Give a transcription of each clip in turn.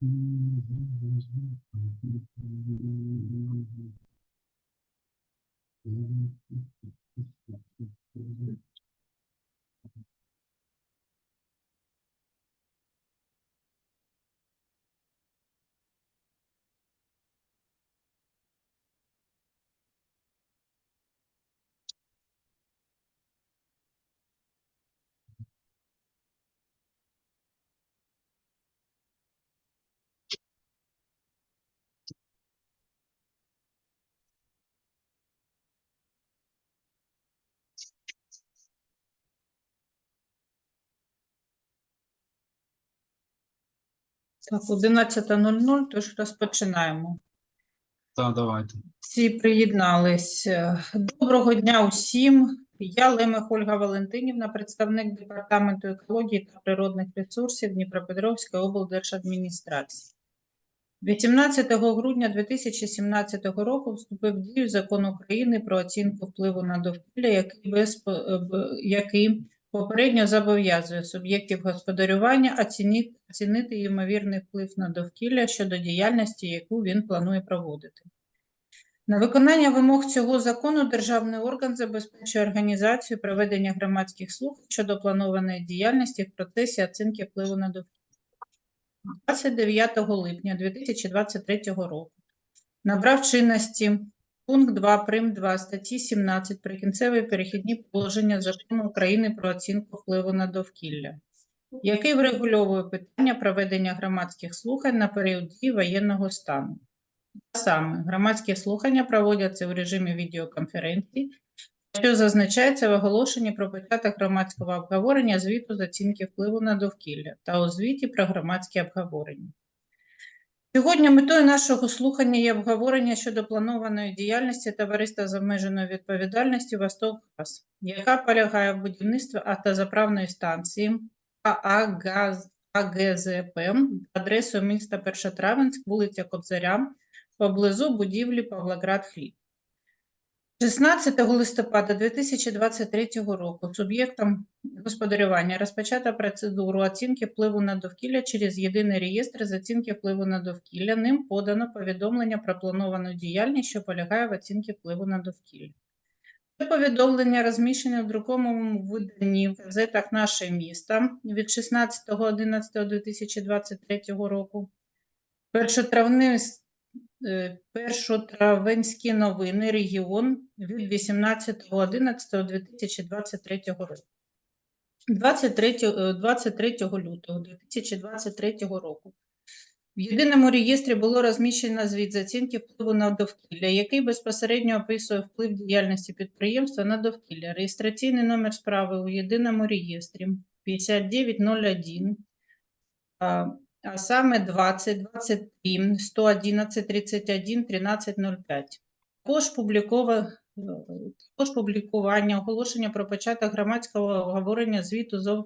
Thank you. Так, 11.00, тож розпочинаємо. Так, давайте. Всі приєднались. Доброго дня усім. Я Лемех Ольга Валентинівна, представник Департаменту екології та природних ресурсів Дніпропетровської облдержадміністрації. 18 грудня 2017 року вступив в дію Закон України про оцінку впливу на довкілля, який, без, е, який попередньо зобов'язує суб'єктів господарювання оцінити, ймовірний вплив на довкілля щодо діяльності, яку він планує проводити. На виконання вимог цього закону державний орган забезпечує організацію проведення громадських слухань щодо планованої діяльності в процесі оцінки впливу на довкілля. 29 липня 2023 року набрав чинності пункт 2 прим. 2 статті 17 Прикінцеві перехідні положення Закону України про оцінку впливу на довкілля, який врегульовує питання проведення громадських слухань на період дії воєнного стану. Саме громадські слухання проводяться у режимі відеоконференції, що зазначається в оголошенні про початок громадського обговорення звіту з оцінки впливу на довкілля та у звіті про громадські обговорення. Сьогодні метою нашого слухання є обговорення щодо планованої діяльності товариства з обмеженою відповідальністю «Восток Газ», яка полягає в будівництві автозаправної станції АГЗП адресою міста Першотравенськ, вулиця Кобзаря, поблизу будівлі Павлоград Хліб. 16 листопада 2023 року суб'єктом господарювання розпочата процедуру оцінки впливу на довкілля через єдиний реєстр з оцінки впливу на довкілля. Ним подано повідомлення про плановану діяльність, що полягає в оцінці впливу на довкілля. Це повідомлення розміщене в друкованому виданні в газетах «Наше місто» від 16.11.2023 року. Першотравневі е, Першотравенські новини регіон від 18.11.2023 року. 23, е, 23 лютого 2023 року в єдиному реєстрі було розміщено звіт з оцінки впливу на довкілля, який безпосередньо описує вплив діяльності підприємства на довкілля. Реєстраційний номер справи у єдиному реєстрі 5901 а, саме 20, 23, 111, 31, 1305. Також, публікова, також публікування оголошення про початок громадського обговорення звіту з ОВ-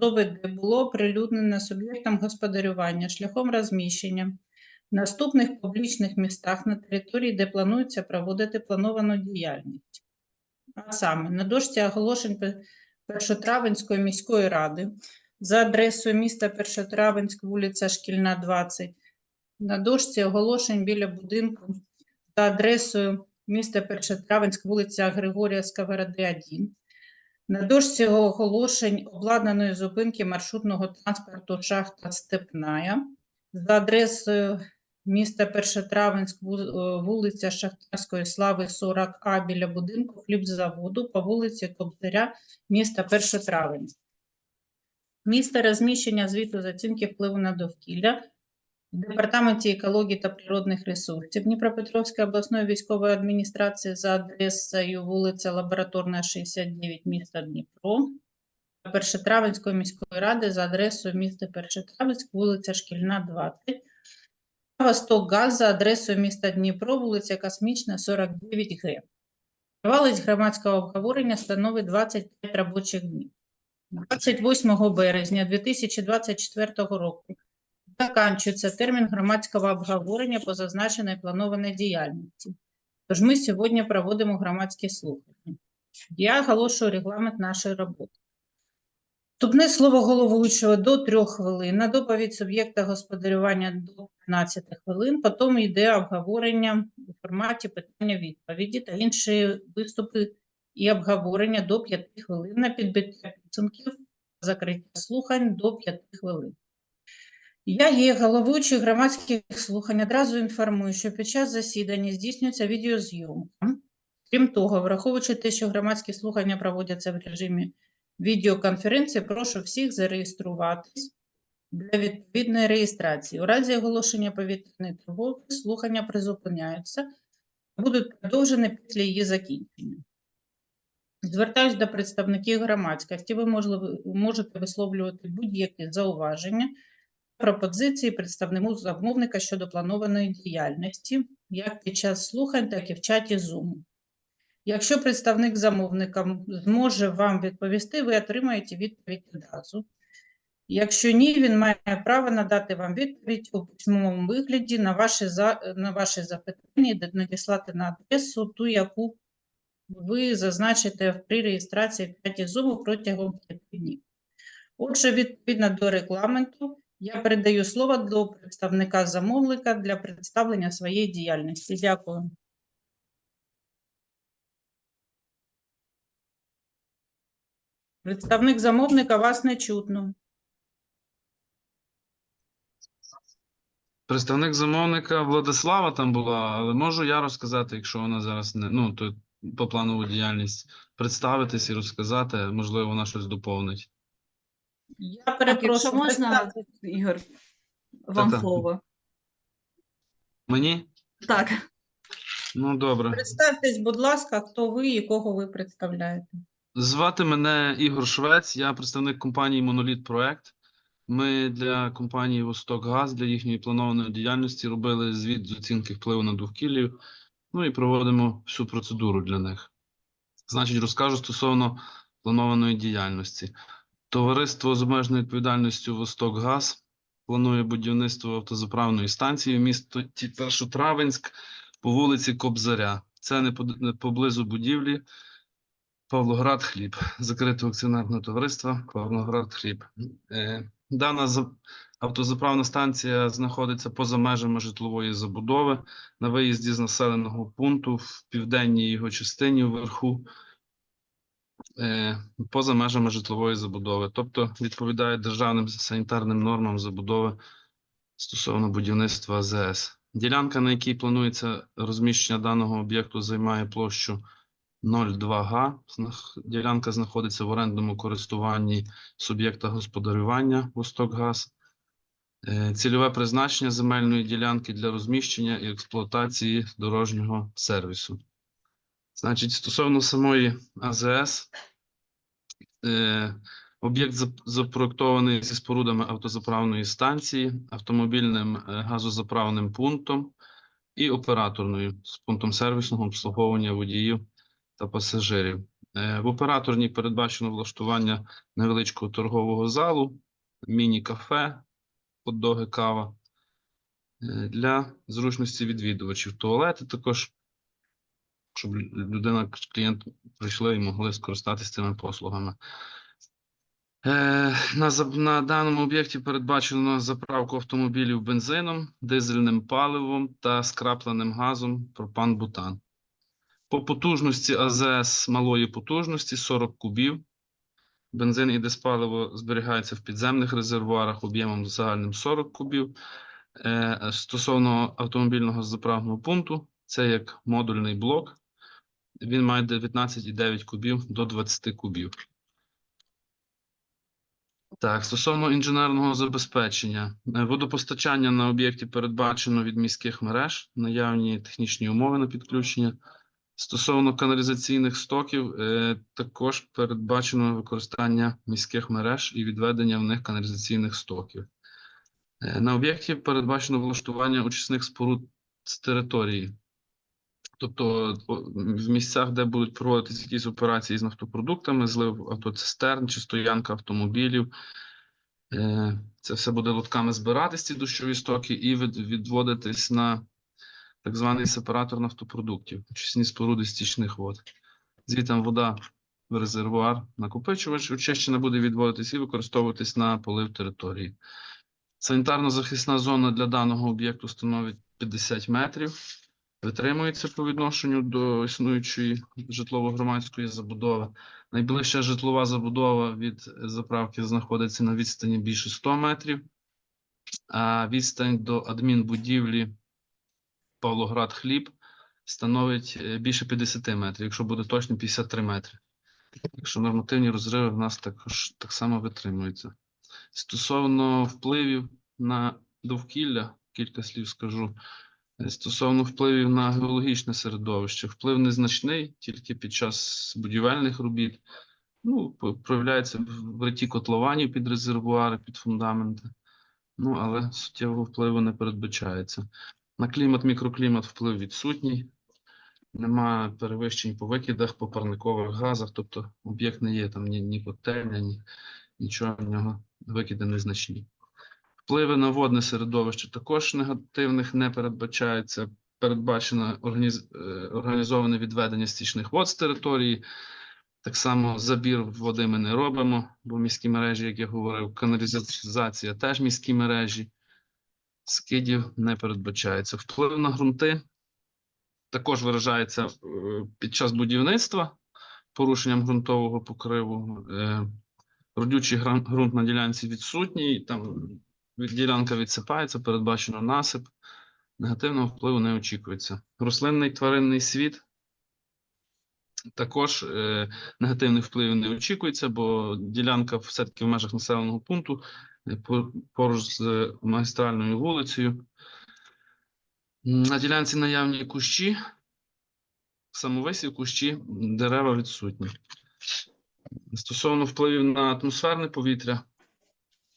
ОВД було оприлюднено суб'єктом господарювання шляхом розміщення в наступних публічних містах на території, де планується проводити плановану діяльність. А саме на дошці оголошень Першотравенської міської ради за адресою міста Першотравенськ, вулиця Шкільна, 20, на дошці оголошень біля будинку за адресою міста Першотравенськ, вулиця Григорія Сковороди, 1, на дошці оголошень обладнаної зупинки маршрутного транспорту шахта Степная за адресою міста Першотравенськ, е, вулиця Шахтарської Слави, 40А біля будинку хлібзаводу по вулиці Кобзаря, міста Першотравенськ. Місце розміщення звіту з оцінки впливу на довкілля в Департаменті екології та природних ресурсів Дніпропетровської обласної військової адміністрації за адресою вулиця Лабораторна, 69, міста Дніпро. Першотравенської міської ради за адресою міста Першотравенськ, вулиця Шкільна, 20. Восток Газ за адресою міста Дніпро, вулиця Космічна, 49Г. Тривалість громадського обговорення становить 25 робочих днів. 28 березня 2024 року закінчується термін громадського обговорення по зазначеній планованій діяльності. Тож ми сьогодні проводимо громадські слухання. Я оголошую регламент нашої роботи. Вступне слово головуючого до 3 хвилин, на доповідь суб'єкта господарювання до 15 хвилин, потім йде обговорення у форматі питання-відповіді та інші виступи і обговорення до 5 хвилин на підбиття підсумків, закриття слухань до 5 хвилин. Я є головуючий громадських слухань. Одразу інформую, що під час засідання здійснюється відеозйомка. Крім того, враховуючи те, що громадські слухання проводяться в режимі відеоконференції, прошу всіх зареєструватись для відповідної реєстрації. У разі оголошення повітряної тривоги слухання призупиняються, будуть продовжені після її закінчення. Звертаюсь до представників громадськості. Ви можете висловлювати будь-які зауваження, пропозиції представнику замовника щодо планованої діяльності, як під час слухань, так і в чаті Zoom. Якщо представник замовника зможе вам відповісти, ви отримаєте відповідь одразу. Якщо ні, він має право надати вам відповідь у письмовому вигляді на ваші, на ваші запитання і надіслати на адресу ту, яку ви зазначите при реєстрації в чаті Zoom протягом 5 днів. Отже, відповідно до регламенту, я передаю слово до представника замовника для представлення своєї діяльності. Дякую. Представник замовника вас не чутно. Представник замовника Владислава там була, але можу я розказати, якщо вона зараз не ну то по планову діяльність представитись і розказати, можливо, вона щось доповнить. Я перепрошую, можна, Ігор, вам Так-так. слово. Мені? Так, Ну добре. представтесь, будь ласка, хто ви і кого ви представляєте. Звати мене Ігор Швець, я представник компанії Моноліт Проект. Ми для компанії Восток Газ для їхньої планованої діяльності робили звіт з оцінки впливу на довкілля, ну і проводимо всю процедуру для них. Значить, розкажу стосовно планованої діяльності. Товариство з обмеженою відповідальністю Восток Газ планує будівництво автозаправної станції в місті Першотравенськ по вулиці Кобзаря. Це не поблизу будівлі Павлоград Хліб, закритого акціонерного товариства Павлоград Хліб. Дана за- автозаправна станція знаходиться поза межами житлової забудови на виїзді з населеного пункту в південній його частині вверху, е, поза межами житлової забудови, тобто відповідає державним санітарним нормам забудови стосовно будівництва АЗС. Ділянка, на якій планується розміщення даного об'єкту, займає площу 0,2 га. Ділянка знаходиться в орендному користуванні суб'єкта господарювання «Востокгаз». Е, Цільове призначення земельної ділянки для розміщення і експлуатації дорожнього сервісу. Значить, стосовно самої АЗС, е, об'єкт запроектований зі спорудами автозаправної станції, автомобільним е, газозаправним пунктом і операторною з пунктом сервісного обслуговування водіїв та пасажирів. Е, В операторній передбачено влаштування невеличкого торгового залу, міні-кафе, хот-доги, кава е, для зручності відвідувачів. Туалети також, щоб людина, клієнт прийшли і могли скористатися цими послугами. Е, На, на даному об'єкті передбачено заправку автомобілів бензином, дизельним паливом та скрапленим газом пропан-бутан. По потужності АЗС малої потужності 40 кубів. Бензин і диспаливо зберігається в підземних резервуарах об'ємом загальним 40 кубів. Е, Стосовно автомобільного заправного пункту, це як модульний блок. Він має 19,9 кубів до 20 кубів. Так, стосовно інженерного забезпечення, Е, водопостачання на об'єкті передбачено від міських мереж, наявні технічні умови на підключення. Стосовно каналізаційних стоків, е, також передбачено використання міських мереж і відведення в них каналізаційних стоків. Е, На об'єкті передбачено влаштування очисних споруд з території. Тобто в місцях, де будуть проводитися якісь операції з нафтопродуктами, злив автоцистерн чи стоянка автомобілів. Е, Це все буде лотками збиратись, ці дощові стоки, і відводитись на так званий сепаратор нафтопродуктів, очисні споруди стічних вод. Звідти вода в резервуар накопичувач. Очищена буде відводитись і використовуватись на полив території. Санітарно-захисна зона для даного об'єкту становить 50 метрів. Витримується по відношенню до існуючої житлово-громадської забудови. Найближча житлова забудова від заправки знаходиться на відстані більше 100 метрів, а відстань до адмінбудівлі Павлоград Хліб становить е, більше 50 метрів, якщо буде точно 53 метри. Якщо нормативні розриви в нас також так само витримуються. Стосовно впливів на довкілля, кілька слів скажу. Е, Стосовно впливів на геологічне середовище, вплив незначний, тільки під час будівельних робіт. Ну, проявляється в риті котлованів під резервуари, під фундаменти. Ну, але суттєвого впливу не передбачається. На клімат, мікроклімат вплив відсутній. Немає перевищень по викидах, по парникових газах, тобто об'єкт не є там ні, ні котельня, ні нічого в нього викиди незначні. Впливи на водне середовище також негативних не передбачається. Передбачено організ... е, організоване відведення стічних вод з території. Так само забір води ми не робимо, бо міські мережі, як я говорив, каналізація теж міські мережі. Скидів не передбачається. Вплив на ґрунти також виражається е, під час будівництва порушенням ґрунтового покриву. Е, Родючий ґрунт на ділянці відсутній, там ділянка відсипається, передбачено насип. Негативного впливу не очікується. Рослинний тваринний світ також е, негативних впливів не очікується, бо ділянка все-таки в межах населеного пункту поруч з е, магістральною вулицею. На ділянці наявні кущі, самовисів кущі, дерева відсутні. Стосовно впливів на атмосферне повітря,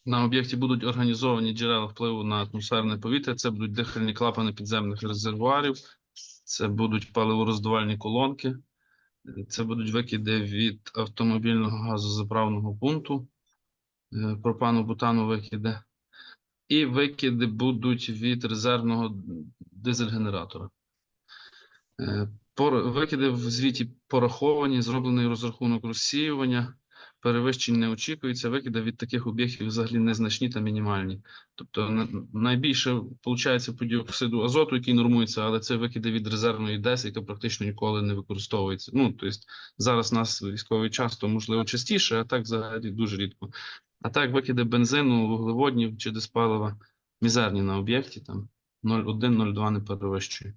на об'єкті будуть організовані джерела впливу на атмосферне повітря. Це будуть дихальні клапани підземних резервуарів, це будуть паливороздувальні колонки, це будуть викиди від автомобільного газозаправного пункту, е, пропану бутану викиди, і викиди будуть від резервного дизель-генератора. Е, Викиди в звіті пораховані, зроблений розрахунок розсіювання, перевищень не очікується. Викиди від таких об'єктів взагалі незначні та мінімальні. Тобто найбільше виходить по діоксиду азоту, який нормується, але це викиди від резервної ДЕС, яка практично ніколи не використовується. Ну, тобто зараз у нас військовий час, то можливо частіше, а так взагалі дуже рідко. А так викиди бензину, вуглеводнів чи диспалива мізерні на об'єкті, там 0,1-0,2 не перевищує.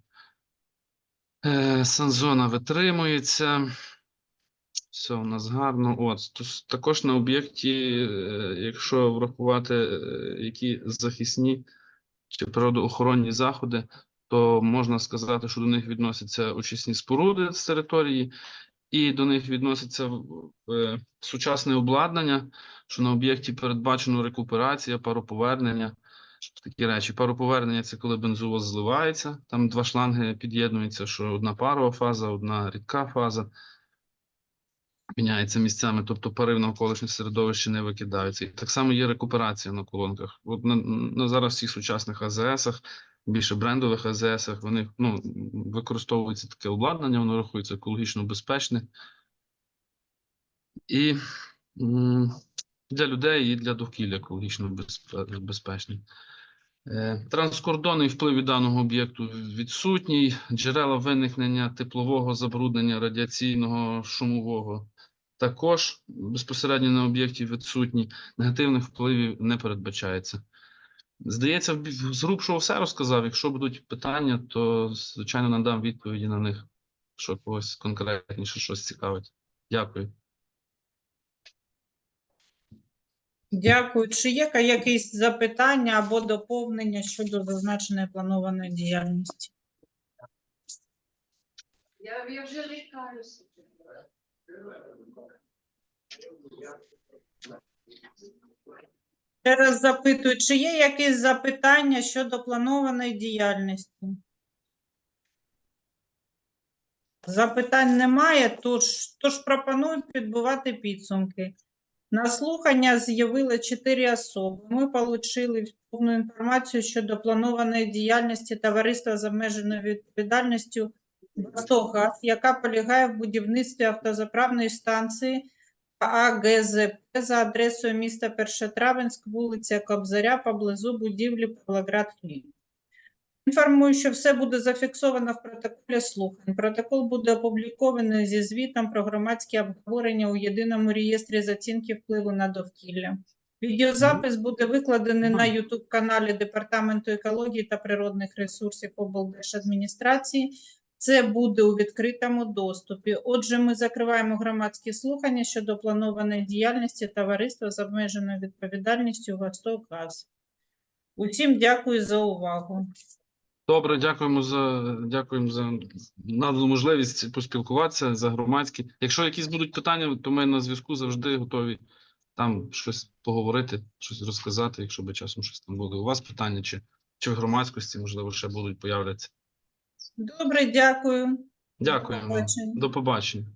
Е, Санзона витримується. Все у нас гарно. От також на об'єкті, е, якщо врахувати, е, які захисні чи природоохоронні заходи, то можна сказати, що до них відносяться очисні споруди з території, і до них відноситься е, сучасне обладнання, що на об'єкті передбачено рекуперація, пароповернення. Такі речі. Пароповернення це коли бензовоз зливається. Там два шланги під'єднуються, що одна парова фаза, одна рідка фаза. Міняється місцями, тобто пари в навколишнє середовище не викидаються. І так само є рекуперація на колонках. От на, на зараз всіх сучасних АЗСах, більше брендових АЗСах, вони ну, використовується таке обладнання, воно рахується екологічно безпечне. І для людей, і для довкілля екологічно безпе- безпечне. Е, Транскордонний вплив даного об'єкту відсутній. Джерела виникнення теплового забруднення радіаційного шумового також безпосередньо на об'єкті відсутні. Негативних впливів не передбачається. Здається, з грубшого все розказав. Якщо будуть питання, то звичайно надам відповіді на них, що когось конкретніше щось цікавить. Дякую. Дякую. Чи є якісь запитання або доповнення щодо зазначеної планованої діяльності? Я, я вже лікаюся. Ще раз запитую, чи є якісь запитання щодо планованої діяльності? Запитань немає, тож, тож пропоную підбивати підсумки. На слухання з'явили чотири особи. Ми отримали повну інформацію щодо планованої діяльності товариства з обмеженою відповідальністю «Востокгаз», яка полягає в будівництві автозаправної станції АГЗП за адресою міста Першотравенськ, вулиця Кобзаря, поблизу будівлі Павлоград Хліб. Інформую, що все буде зафіксовано в протоколі слухань. Протокол буде опублікований зі звітом про громадські обговорення у єдиному реєстрі з оцінки впливу на довкілля. Відеозапис буде викладений на youtube каналі Департаменту екології та природних ресурсів облдержадміністрації. Це буде у відкритому доступі. Отже, ми закриваємо громадські слухання щодо планованої діяльності товариства з обмеженою відповідальністю «Востокгаз». Усім дякую за увагу. Добре, дякуємо за дякуємо за надану можливість поспілкуватися за громадські. Якщо якісь будуть питання, то ми на зв'язку завжди готові там щось поговорити, щось розказати, якщо би часом щось там буде. У вас питання, чи, чи в громадськості, можливо, ще будуть появляться. Добре, дякую. Дякуємо. побачення. До побачення.